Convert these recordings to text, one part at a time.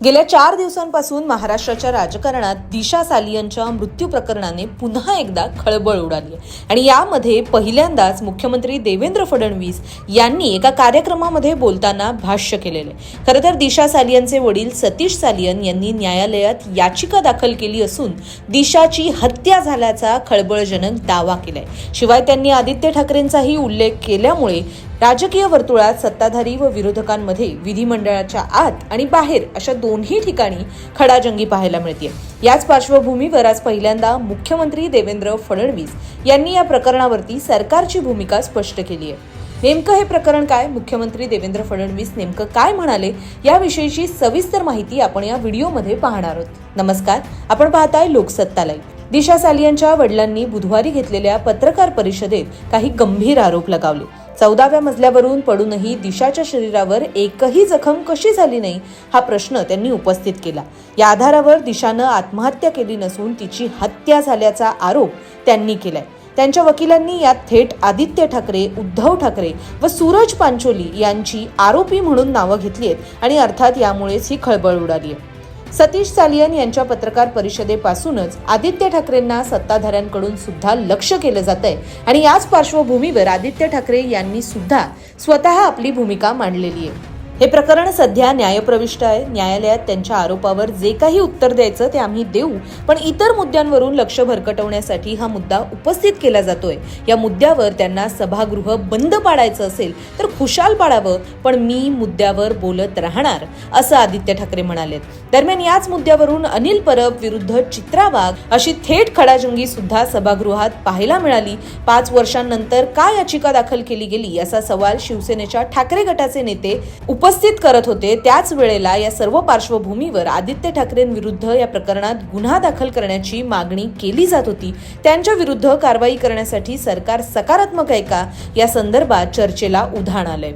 गेल्या चार दिवसांपासून महाराष्ट्राच्या राजकारणात दिशा सालियनच्या मृत्यू प्रकरणाने पुन्हा एकदा खळबळ उडाली आहे. आणि यामध्ये पहिल्यांदाच मुख्यमंत्री देवेंद्र फडणवीस यांनी एका कार्यक्रमामध्ये बोलताना भाष्य केलेले खरं तर दिशा सालियनचे वडील सतीश सालियन यांनी न्यायालयात याचिका दाखल केली असून दिशाची हत्या झाल्याचा खळबळजनक दावा केलाय. शिवाय त्यांनी आदित्य ठाकरेंचाही उल्लेख केल्यामुळे राजकीय वर्तुळात सत्ताधारी व विरोधकांमध्ये विधिमंडळाच्या आत आणि बाहेर अशा दोन्ही ठिकाणी खडाजंगी पाहायला मिळते याच पार्श्वभूमीवर आज पहिल्यांदा मुख्यमंत्री देवेंद्र फडणवीस यांनी या प्रकरणावरती सरकारची भूमिका स्पष्ट केली आहे नेमकं हे प्रकरण काय? मुख्यमंत्री देवेंद्र फडणवीस नेमकं काय म्हणाले? याविषयीची सविस्तर माहिती आपण या व्हिडिओमध्ये पाहणार आहोत. नमस्कार आपण पाहताय लोकसत्ता लाईव्ह. दिशा सालियांच्या वडिलांनी बुधवारी घेतलेल्या पत्रकार परिषदेत काही गंभीर आरोप लगावले. चौदाव्या मजल्यावरून पडूनही दिशाच्या शरीरावर एकही जखम कशी झाली नाही हा प्रश्न त्यांनी उपस्थित केला. या आधारावर दिशानं आत्महत्या केली नसून तिची हत्या झाल्याचा आरोप त्यांनी केलाय. त्यांच्या वकिलांनी यात थेट आदित्य ठाकरे उद्धव ठाकरे व सूरज पांचोली यांची आरोपी म्हणून नावं घेतली आहेत आणि अर्थात यामुळेच ही खळबळ उडाली आहे. सतीश सालियन यांच्या पत्रकार परिषदेपासूनच आदित्य ठाकरेंना सत्ताधाऱ्यांकडून सुद्धा लक्ष केलं जात आहे आणि याच पार्श्वभूमीवर आदित्य ठाकरे यांनी सुद्धा स्वतः आपली भूमिका मांडलेली आहे. हे प्रकरण सध्या न्यायप्रविष्ट आहे. न्यायालयात त्यांच्या आरोपावर जे काही उत्तर द्यायचं ते आम्ही देऊ पण इतर मुद्द्यांवरून लक्ष भरकटवण्यासाठी हा मुद्दा उपस्थित केला जातोय. या मुद्द्यावर त्यांना सभागृह बंद पाडायचं असेल तर खुशाल पाडावं पण मी मुद्द्यावर बोलत राहणार असं आदित्य ठाकरे म्हणाले दरम्यान याच मुद्द्यावरून अनिल परब विरुद्ध चित्रा वाघ अशी थेट खडाजंगी सुद्धा सभागृहात पाहायला मिळाली. पाच वर्षांनंतर का याचिका दाखल केली गेली असा सवाल शिवसेनेच्या ठाकरे गटाचे नेते उपस्थित करत होते. त्याच वेळेला या सर्व पार्श्वभूमीवर आदित्य ठाकरेंविरुद्ध या प्रकरणात गुन्हा दाखल करण्याची मागणी केली जात होती. त्यांच्या विरुद्ध कारवाई करण्यासाठी सरकार सकारात्मक आहे का? या संदर्भात चर्चेला उधाण आलंय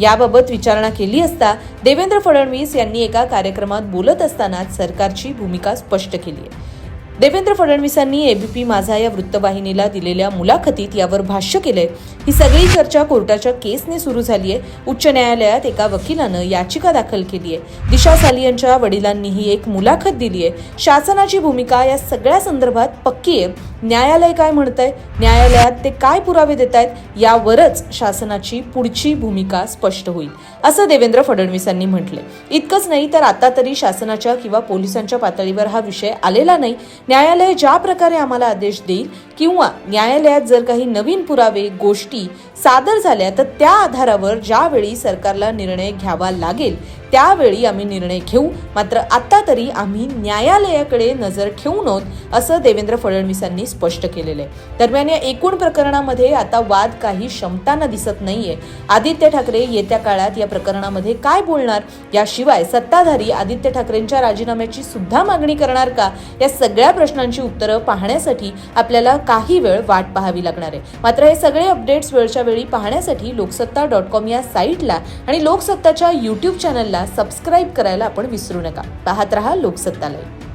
याबाबत विचारणा केली असता देवेंद्र फडणवीस यांनी एका कार्यक्रमात बोलत असतानाच सरकारची भूमिका स्पष्ट केली आहे. देवेंद्र फडणवीसांनी एबीपी माझा या वृत्तवाहिनीला दिलेल्या मुलाखतीत यावर भाष्य केलंय. ही सगळी चर्चा कोर्टाच्या केसने सुरू झाली आहे. उच्च न्यायालयात एका वकिलानं याचिका दाखल केली आहे. दिशा यांच्या वडिलांनीही एक मुलाखत दिली आहे. शासनाची भूमिका या सगळ्या संदर्भात पक्की आहे. न्यायालय काय म्हणतंय? न्यायालयात ते काय पुरावे देत आहेत यावरच शासनाची पुढची भूमिका स्पष्ट होईल. असं देवेंद्र फडणवीसांनी म्हटलंय. इतकंच नाही तर आता तरी शासनाच्या किंवा पोलिसांच्या पातळीवर हा विषय आलेला नाही. न्यायालय ज्या प्रकारे आम्हाला आदेश देईल किंवा न्यायालयात जर काही नवीन पुरावे गोष्टी tea सादर झाल्या तर त्या आधारावर ज्यावेळी सरकारला निर्णय घ्यावा लागेल त्यावेळी आम्ही निर्णय घेऊ. मात्र आत्ता तरी आम्ही न्यायालयाकडे नजर ठेवून आहोत असं देवेंद्र फडणवीसांनी स्पष्ट केलेलं आहे. दरम्यान या एकूण प्रकरणामध्ये आता वाद काही क्षमताना दिसत नाहीये. आदित्य ठाकरे येत्या काळात या प्रकरणामध्ये काय बोलणार? याशिवाय सत्ताधारी आदित्य ठाकरेंच्या राजीनाम्याची सुद्धा मागणी करणार का? या सगळ्या प्रश्नांची उत्तरं पाहण्यासाठी आपल्याला काही वेळ वाट पाहावी लागणार आहे. मात्र हे सगळे अपडेट्स वेळच्या वेळी पाहण्यासाठी लोकसत्ता डॉट कॉम या साईटला आणि लोकसत्ताच्या युट्यूब चॅनलला सबस्क्राईब करायला आपण विसरू नका. पाहत रहा लोकसत्ता लाईव्ह